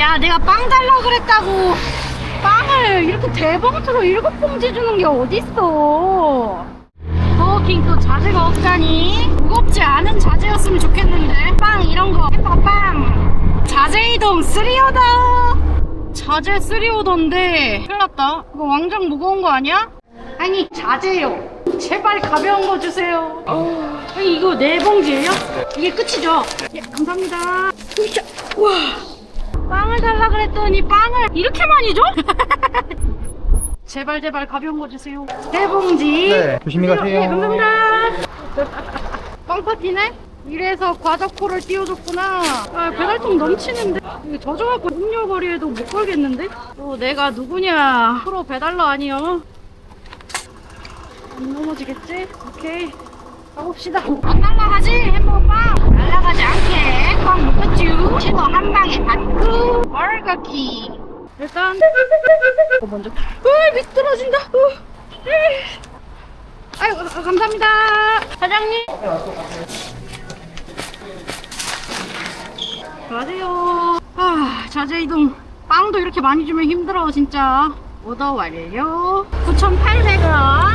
야 내가 빵 달라 그랬다고. 빵을 이렇게 대봉투로 일곱 봉지 주는 게 어딨어? 버거킹 또 자재가 없다니. 무겁지 않은 자재였으면 좋겠는데. 빵 이런 거. 햄버거빵. 자재 이동 3오더. 자재 3오더인데. 큰일 났다. 이거 왕장 무거운 거 아니야? 아니 자재요. 제발 가벼운 거 주세요. 어, 이거 네 봉지예요? 이게 끝이죠? 예 감사합니다. 으쌰. 우와 빵을 이렇게 많이 줘? 제발 제발 가벼운 거 주세요. 네 봉지. 네, 조심히 가세요. 네 감사합니다. 빵 파티네? 이래서 과자코를 띄워줬구나. 아 배달통 넘치는데? 이거 젖어갖고 음료 거리에도 못 걸겠는데? 또 내가 누구냐? 프로 배달러 아니여? 안 넘어지겠지? 오케이. 가봅시다. 안 날라가지? 햄버거 빵. 날라가지 않게 꽉 묶었쥬 최고 한 방에 버거키 일단 이거 먼저 으 미끄러진다. 으. 으. 아이고 아, 감사합니다. 사장님. 안녕하세요. 아 자재 이동. 빵도 이렇게 많이 주면 힘들어 진짜. 오더 완료. 9,800원